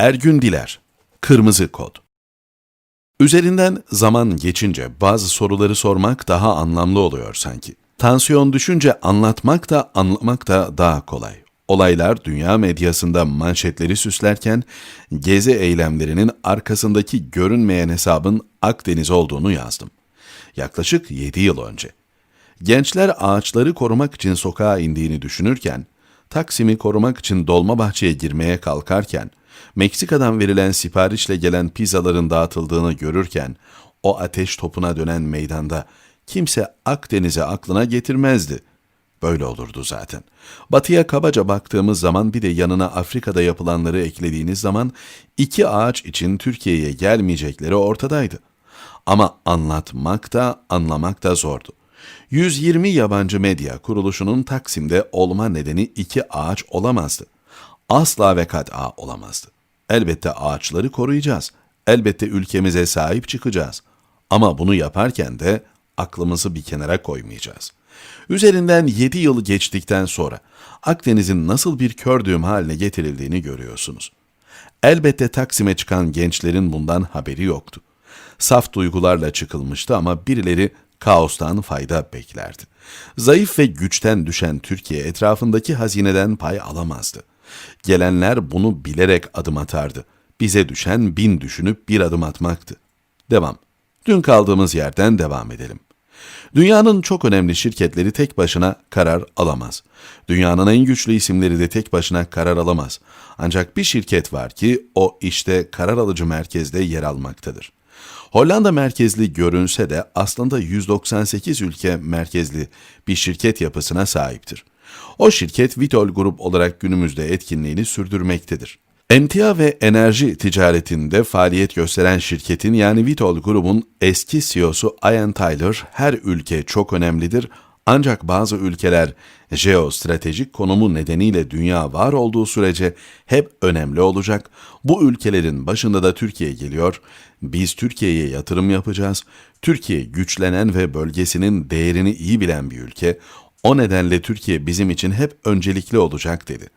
Ergün Diler, Kırmızı Kod Üzerinden zaman geçince bazı soruları sormak daha anlamlı oluyor sanki. Tansiyon düşünce anlatmak da anlamak da daha kolay. Olaylar dünya medyasında manşetleri süslerken gezi eylemlerinin arkasındaki görünmeyen hesabın Akdeniz olduğunu yazdım. Yaklaşık 7 yıl önce. Gençler ağaçları korumak için sokağa indiğini düşünürken, Taksim'i korumak için Dolmabahçe'ye girmeye kalkarken, Meksika'dan verilen siparişle gelen pizzaların dağıtıldığını görürken, o ateş topuna dönen meydanda kimse Akdeniz'e aklına getirmezdi. Böyle olurdu zaten. Batıya kabaca baktığımız zaman bir de yanına Afrika'da yapılanları eklediğiniz zaman iki ağaç için Türkiye'ye gelmeyecekleri ortadaydı. Ama anlatmak da anlamak da zordu. 120 yabancı medya kuruluşunun Taksim'de olma nedeni iki ağaç olamazdı. Asla ve kat'a olamazdı. Elbette ağaçları koruyacağız. Elbette ülkemize sahip çıkacağız. Ama bunu yaparken de aklımızı bir kenara koymayacağız. Üzerinden 7 yıl geçtikten sonra Akdeniz'in nasıl bir kör düğüm haline getirildiğini görüyorsunuz. Elbette Taksim'e çıkan gençlerin bundan haberi yoktu. Saf duygularla çıkılmıştı ama birileri kaostan fayda beklerdi. Zayıf ve güçten düşen Türkiye etrafındaki hazineden pay alamazdı. Gelenler bunu bilerek adım atardı. Bize düşen bin düşünüp bir adım atmaktı. Devam. Dün kaldığımız yerden devam edelim. Dünyanın çok önemli şirketleri tek başına karar alamaz. Dünyanın en güçlü isimleri de tek başına karar alamaz. Ancak bir şirket var ki o işte karar alıcı merkezde yer almaktadır. Hollanda merkezli görünse de aslında 198 ülke merkezli bir şirket yapısına sahiptir. O şirket Vitol Grup olarak günümüzde etkinliğini sürdürmektedir. Emtia ve enerji ticaretinde faaliyet gösteren şirketin yani Vitol Grubun eski CEO'su Ian Tyler her ülke çok önemlidir ancak bazı ülkeler jeostratejik konumu nedeniyle dünya var olduğu sürece hep önemli olacak. Bu ülkelerin başında da Türkiye geliyor. Biz Türkiye'ye yatırım yapacağız. Türkiye güçlenen ve bölgesinin değerini iyi bilen bir ülke. O nedenle Türkiye bizim için hep öncelikli olacak dedi.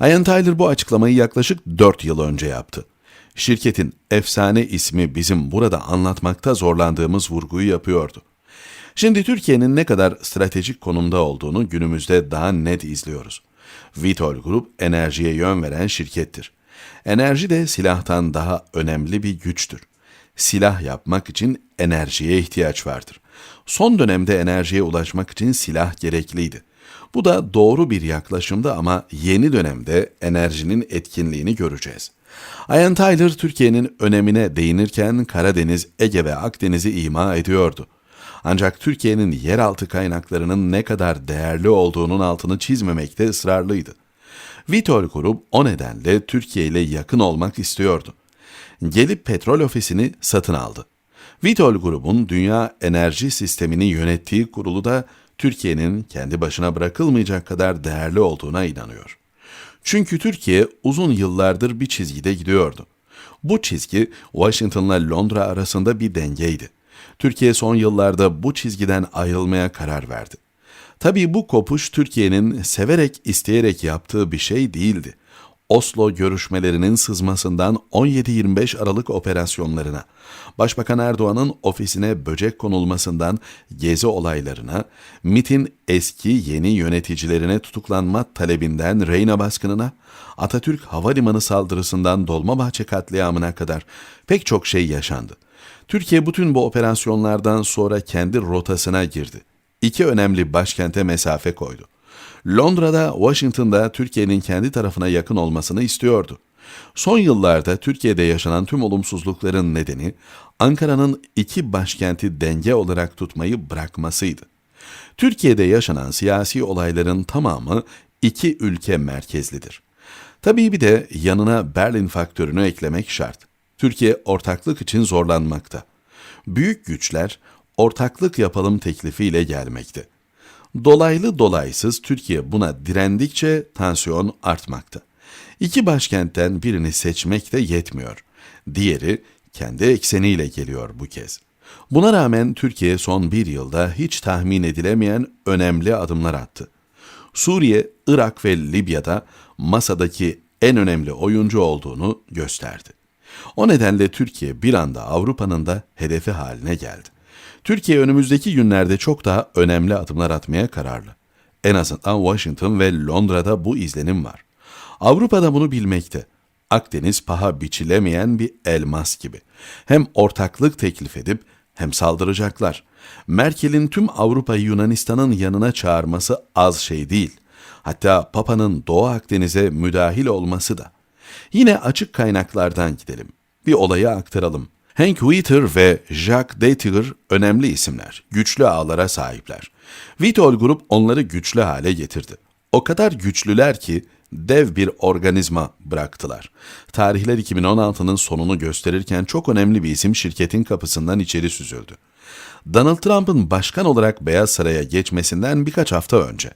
Ian Tyler bu açıklamayı yaklaşık 4 yıl önce yaptı. Şirketin efsane ismi bizim burada anlatmakta zorlandığımız vurguyu yapıyordu. Şimdi Türkiye'nin ne kadar stratejik konumda olduğunu günümüzde daha net izliyoruz. Vitol Grup enerjiye yön veren şirkettir. Enerji de silahtan daha önemli bir güçtür. Silah yapmak için enerjiye ihtiyaç vardır. Son dönemde enerjiye ulaşmak için silah gerekliydi. Bu da doğru bir yaklaşımdı ama yeni dönemde enerjinin etkinliğini göreceğiz. Ian Tyler Türkiye'nin önemine değinirken Karadeniz, Ege ve Akdeniz'i ima ediyordu. Ancak Türkiye'nin yeraltı kaynaklarının ne kadar değerli olduğunun altını çizmemekte ısrarlıydı. Vitol Grup o nedenle Türkiye ile yakın olmak istiyordu. Gelip petrol ofisini satın aldı. Vitol Grubun dünya enerji sistemini yönettiği kurulu da Türkiye'nin kendi başına bırakılmayacak kadar değerli olduğuna inanıyor. Çünkü Türkiye uzun yıllardır bir çizgide gidiyordu. Bu çizgi Washington'la Londra arasında bir dengeydi. Türkiye son yıllarda bu çizgiden ayrılmaya karar verdi. Tabii bu kopuş Türkiye'nin severek isteyerek yaptığı bir şey değildi. Oslo görüşmelerinin sızmasından 17-25 Aralık operasyonlarına, Başbakan Erdoğan'ın ofisine böcek konulmasından gezi olaylarına, MIT'in eski yeni yöneticilerine tutuklanma talebinden Reyna baskınına, Atatürk Havalimanı saldırısından Dolmabahçe katliamına kadar pek çok şey yaşandı. Türkiye bütün bu operasyonlardan sonra kendi rotasına girdi. İki önemli başkente mesafe koydu. Londra'da, Washington'da Türkiye'nin kendi tarafına yakın olmasını istiyordu. Son yıllarda Türkiye'de yaşanan tüm olumsuzlukların nedeni Ankara'nın iki başkenti denge olarak tutmayı bırakmasıydı. Türkiye'de yaşanan siyasi olayların tamamı iki ülke merkezlidir. Tabii bir de yanına Berlin faktörünü eklemek şart. Türkiye ortaklık için zorlanmakta. Büyük güçler ortaklık yapalım teklifiyle gelmekte. Dolaylı dolaysız Türkiye buna direndikçe tansiyon artmakta. İki başkentten birini seçmek de yetmiyor. Diğeri kendi ekseniyle geliyor bu kez. Buna rağmen Türkiye son bir yılda hiç tahmin edilemeyen önemli adımlar attı. Suriye, Irak ve Libya'da masadaki en önemli oyuncu olduğunu gösterdi. O nedenle Türkiye bir anda Avrupa'nın da hedefi haline geldi. Türkiye önümüzdeki günlerde çok daha önemli adımlar atmaya kararlı. En azından Washington ve Londra'da bu izlenim var. Avrupa'da bunu bilmekte. Akdeniz paha biçilemeyen bir elmas gibi. Hem ortaklık teklif edip hem saldıracaklar. Merkel'in tüm Avrupa'yı Yunanistan'ın yanına çağırması az şey değil. Hatta Papa'nın Doğu Akdeniz'e müdahil olması da. Yine açık kaynaklardan gidelim. Bir olayı aktaralım. Hank Witter ve Jacques Detiger önemli isimler, güçlü ağlara sahipler. Vitol Grup onları güçlü hale getirdi. O kadar güçlüler ki dev bir organizma bıraktılar. Tarihler 2016'nın sonunu gösterirken çok önemli bir isim şirketin kapısından içeri süzüldü. Donald Trump'ın başkan olarak Beyaz Saray'a geçmesinden birkaç hafta önce.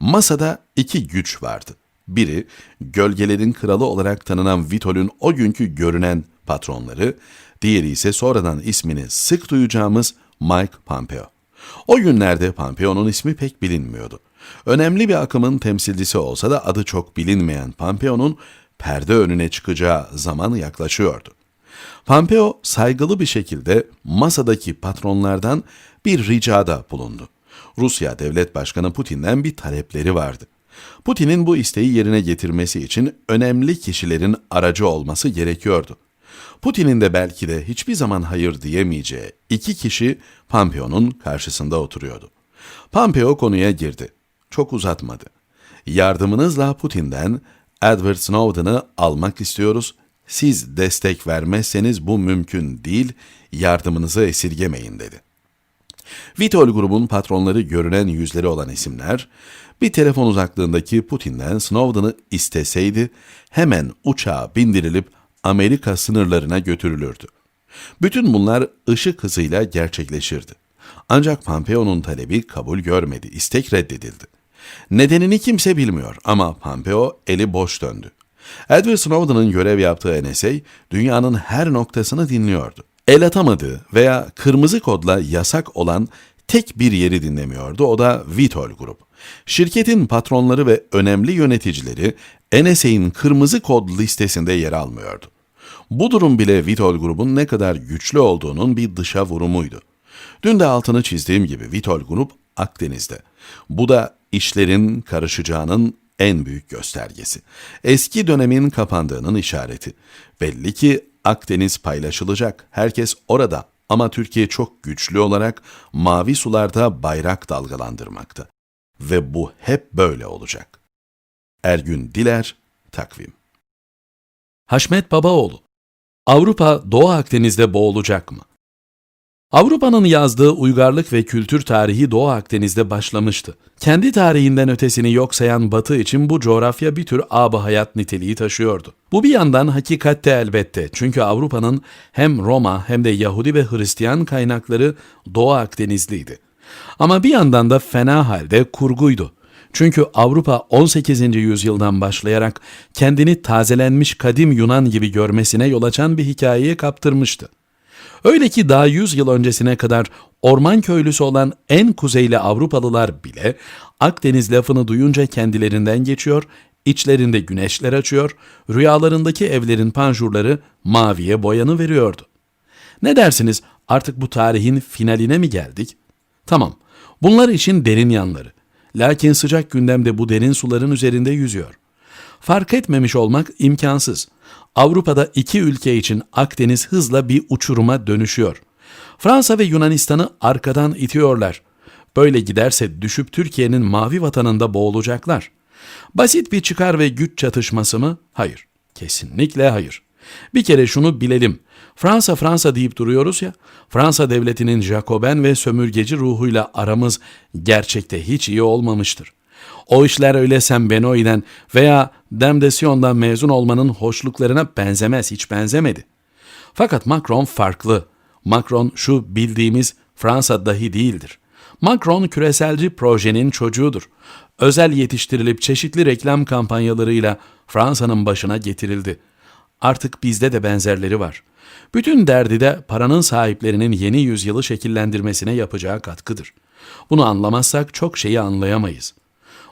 Masada iki güç vardı. Biri, gölgelerin kralı olarak tanınan Vitol'ün o günkü görünen patronları, diğeri ise sonradan ismini sık duyacağımız Mike Pompeo. O günlerde Pompeo'nun ismi pek bilinmiyordu. Önemli bir akımın temsilcisi olsa da adı çok bilinmeyen Pompeo'nun perde önüne çıkacağı zaman yaklaşıyordu. Pompeo saygılı bir şekilde masadaki patronlardan bir ricada bulundu. Rusya Devlet Başkanı Putin'den bir talepleri vardı. Putin'in bu isteği yerine getirmesi için önemli kişilerin aracı olması gerekiyordu. Putin'in de belki de hiçbir zaman hayır diyemeyeceği iki kişi Pompeo'nun karşısında oturuyordu. Pompeo konuya girdi. Çok uzatmadı. Yardımınızla Putin'den Edward Snowden'ı almak istiyoruz. Siz destek vermezseniz bu mümkün değil, yardımınızı esirgemeyin dedi. Vitol grubun patronları görünen yüzleri olan isimler, bir telefon uzaklığındaki Putin'den Snowden'ı isteseydi hemen uçağa bindirilip Amerika sınırlarına götürülürdü. Bütün bunlar ışık hızıyla gerçekleşirdi. Ancak Pompeo'nun talebi kabul görmedi, istek reddedildi. Nedenini kimse bilmiyor ama Pompeo eli boş döndü. Edward Snowden'ın görev yaptığı NSA dünyanın her noktasını dinliyordu. El atamadığı veya kırmızı kodla yasak olan tek bir yeri dinlemiyordu, o da Vitol Grup. Şirketin patronları ve önemli yöneticileri NSA'in kırmızı kod listesinde yer almıyordu. Bu durum bile Vitol grubun ne kadar güçlü olduğunun bir dışa vurumuydu. Dün de altını çizdiğim gibi Vitol grup Akdeniz'de. Bu da işlerin karışacağının en büyük göstergesi. Eski dönemin kapandığının işareti. Belli ki Akdeniz paylaşılacak. Herkes orada ama Türkiye çok güçlü olarak mavi sularda bayrak dalgalandırmakta. Ve bu hep böyle olacak. Ergün Diler, Takvim Haşmet Babaoğlu Avrupa Doğu Akdeniz'de boğulacak mı? Avrupa'nın yazdığı uygarlık ve kültür tarihi Doğu Akdeniz'de başlamıştı. Kendi tarihinden ötesini yok sayan Batı için bu coğrafya bir tür ab hayat niteliği taşıyordu. Bu bir yandan hakikatte elbette çünkü Avrupa'nın hem Roma hem de Yahudi ve Hristiyan kaynakları Doğu Akdenizliydi. Ama bir yandan da fena halde kurguydu. Çünkü Avrupa 18. yüzyıldan başlayarak kendini tazelenmiş kadim Yunan gibi görmesine yol açan bir hikayeye kaptırmıştı. Öyle ki daha 100 yıl öncesine kadar orman köylüsü olan en kuzeyli Avrupalılar bile Akdeniz lafını duyunca kendilerinden geçiyor, içlerinde güneşler açıyor, rüyalarındaki evlerin panjurları maviye boyanı veriyordu. Ne dersiniz artık bu tarihin finaline mi geldik? Tamam, bunlar için derin yanları. Lakin sıcak gündemde bu derin suların üzerinde yüzüyor. Fark etmemiş olmak imkansız. Avrupa'da iki ülke için Akdeniz hızla bir uçuruma dönüşüyor. Fransa ve Yunanistan'ı arkadan itiyorlar. Böyle giderse düşüp Türkiye'nin mavi vatanında boğulacaklar. Basit bir çıkar ve güç çatışması mı? Hayır. Kesinlikle hayır. Bir kere şunu bilelim. Fransa Fransa deyip duruyoruz ya. Fransa devletinin Jacoben ve sömürgeci ruhuyla aramız gerçekte hiç iyi olmamıştır. O işler öyle sen Benoî'den veya Demdesion'dan mezun olmanın hoşluklarına benzemez, hiç benzemedi. Fakat Macron farklı. Macron şu bildiğimiz Fransa dahi değildir. Macron küreselci projenin çocuğudur. Özel yetiştirilip çeşitli reklam kampanyalarıyla Fransa'nın başına getirildi. Artık bizde de benzerleri var. Bütün derdi de paranın sahiplerinin yeni yüzyılı şekillendirmesine yapacağı katkıdır. Bunu anlamazsak çok şeyi anlayamayız.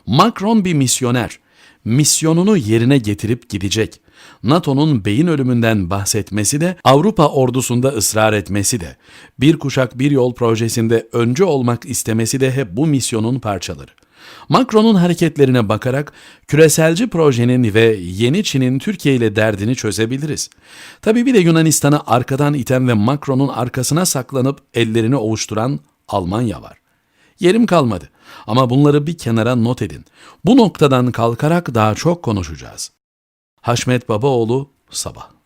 Macron bir misyoner. misyonunu yerine getirip gidecek. NATO'nun beyin ölümünden bahsetmesi de, Avrupa ordusunda ısrar etmesi de, bir kuşak bir yol projesinde öncü olmak istemesi de hep bu misyonun parçaları. Macron'un hareketlerine bakarak küreselci projenin ve yeni Çin'in Türkiye ile derdini çözebiliriz. Tabii bir de Yunanistan'ı arkadan iten ve Macron'un arkasına saklanıp ellerini ovuşturan Almanya var. Yerim kalmadı ama bunları bir kenara not edin. Bu noktadan kalkarak daha çok konuşacağız. Haşmet Babaoğlu, Sabah.